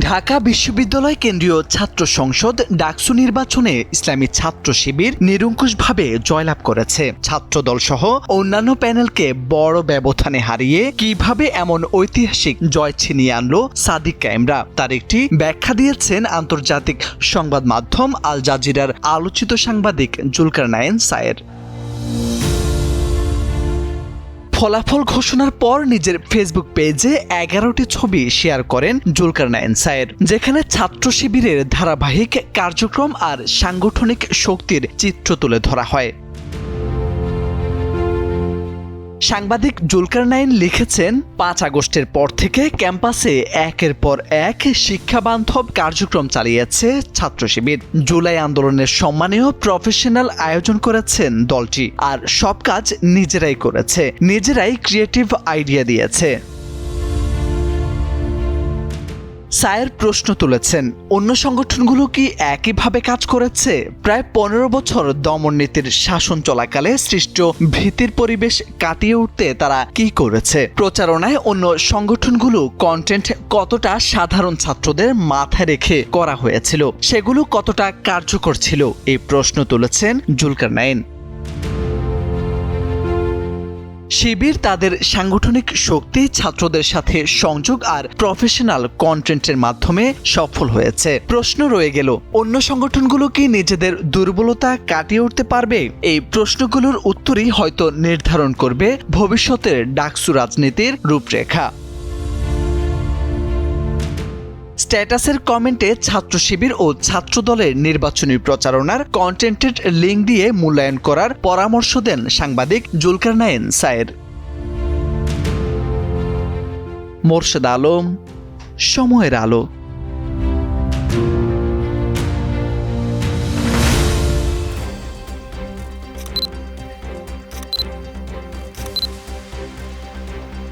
ঢাকা বিশ্ববিদ্যালয় কেন্দ্রীয় ছাত্র সংসদ ডাকসু নির্বাচনে ইসলামী ছাত্র শিবির নিরঙ্কুশভাবে জয়লাভ করেছে। ছাত্রদল সহ অন্যান্য প্যানেলকে বড় ব্যবধানে হারিয়ে কীভাবে এমন ঐতিহাসিক জয় ছিনিয়ে আনলো সাদিক কাইমরা তার একটি ব্যাখ্যা দিয়েছেন আন্তর্জাতিক সংবাদ মাধ্যম আল জাজিরার আলোচিত সাংবাদিক জুলকার নায়েন সায়ের। ফলাফল ঘোষণার পর নিজের ফেসবুক পেজে এগারোটি ছবি শেয়ার করেন জুলকার নায়েন সায়ের যেখানে ছাত্র শিবিরের ধারাবাহিক কার্যক্রম আর সাংগঠনিক শক্তির চিত্র তুলে ধরা হয়। সাংবাদিক জুলকার নাইন লিখেছেন, পাঁচ আগস্টের পর থেকে ক্যাম্পাসে একের পর এক শিক্ষাবান্ধব কার্যক্রম চালিয়েছে ছাত্র শিবির। জুলাই আন্দোলনের সম্মানেও প্রফেশনাল আয়োজন করেছেন দলটি, আর সব কাজ নিজেরাই করেছে, নিজেরাই ক্রিয়েটিভ আইডিয়া দিয়েছে। সায়ের প্রশ্ন তুলেছেন, অন্য সংগঠনগুলো কি একইভাবে কাজ করেছে? প্রায় পনেরো বছর দমন নীতির শাসন চলাকালে সৃষ্ট ভীতির পরিবেশ কাটিয়ে উঠতে তারা কি করেছে? প্রচারণায় অন্য সংগঠনগুলো কন্টেন্ট কতটা সাধারণ ছাত্রদের মাথায় রেখে করা হয়েছিল? সেগুলো কতটা কার্যকর ছিল? এই প্রশ্ন তুলেছেন জুলকার নাইন। শিবির তাদের সাংগঠনিক শক্তি, ছাত্রদের সাথে সংযোগ আর প্রফেশনাল কন্টেন্টের মাধ্যমে সফল হয়েছে। প্রশ্ন রয়ে গেল, অন্য সংগঠনগুলো কি নিজেদের দুর্বলতা কাটিয়ে উঠতে পারবে? এই প্রশ্নগুলোর উত্তরই হয়তো নির্ধারণ করবে ভবিষ্যতের ডাকসু রাজনীতির রূপরেখা। স্ট্যাটাসের কমেন্টে ছাত্র শিবির ও ছাত্র দলের নির্বাচনী প্রচারণার কন্টেন্টের লিঙ্ক দিয়ে মূল্যায়ন করার পরামর্শ দেন সাংবাদিক জুলকার নায়েন সায়ের। মোর্শেদ আলম, সময়ের আলো।